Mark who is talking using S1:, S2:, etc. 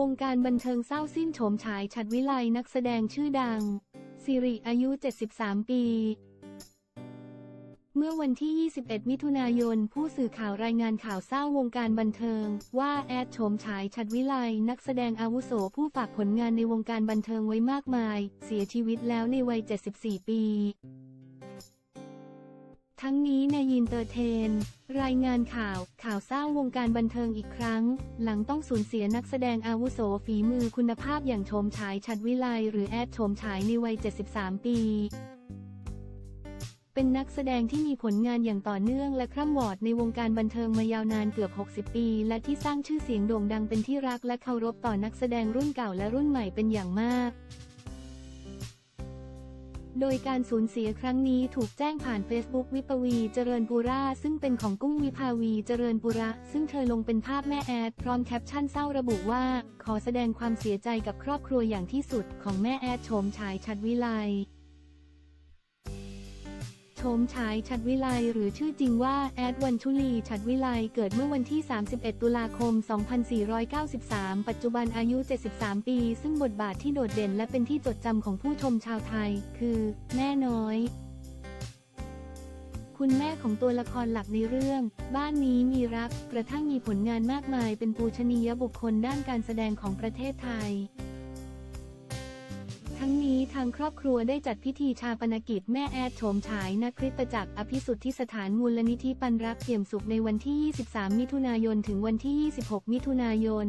S1: วงการบันเทิงเศร้าสิ้นโฉมฉายฉัดวิไลนักแสดงชื่อดัง สิริอายุ 73 ปี เมื่อวันที่ 21 มิถุนายน ผู้สื่อข่าวรายงานข่าวเศร้าวงการบันเทิง ว่าแอดโฉมฉายฉัดวิไลนักแสดงอาวุโสผู้ฝากผลงานในวงการบันเทิงไว้มากมาย เสียชีวิตแล้วในวัย 74 ปี ทั้งนี้ในยินเตอร์เทน รายงานข่าว ข่าวเศร้าวงการบันเทิงอีกครั้ง หลังต้องสูญเสียนักแสดงอาวุโสฝีมือคุณภาพอย่างโฉมฉายชัดวิไลหรือแอดโฉมฉายในวัย 73 ปีเป็นนักแสดงที่มีผลงานอย่างต่อเนื่องและคร่ำวอดในวงการบันเทิงมายาวนานเกือบ 60 ปี และที่สร้างชื่อเสียงโด่งดังเป็นที่รักและเคารพต่อนักแสดงรุ่นเก่าและรุ่นใหม่เป็นอย่างมาก โดยการสูญเสียครั้งนี้ถูกแจ้งผ่าน Facebook วิปวีเจริญปุราซึ่งเป็นของกุ้งวิภาวีเจริญปุระ ซึ่งเธอลงเป็นภาพแม่แอด พร้อมแคปชั่นเศร้าระบุว่า ขอแสดงความเสียใจกับครอบครัวอย่างที่สุดของแม่แอดโฉมฉายชัดวิไล โฉมฉายชัดวิไลหรือชื่อจริงว่าแอดวันชุลีชัดวิไลเกิดเมื่อวันที่ 31 ตุลาคม 2493 ปัจจุบันอายุ 73 ปี ซึ่งบทบาทที่โดดเด่นและเป็นที่จดจำของผู้ชมชาวไทย คือ แม่น้อย คุณแม่ของตัวละครหลักในเรื่อง บ้านนี้มีรัก กระทั่งมีผลงานมากมายเป็นปูชนียบุคคลด้านการแสดงของประเทศไทย ทั้ทางครอบครัวได้จัดพิธีชาปนกิจแม่แอดโฉมฉายนคริสตจักรอภิสุทธิสถานมูลนิธิปันรักเปี่ยมสุขในวันที่ 23 มิถุนายน ถึงวันที่ 26 มิถุนายน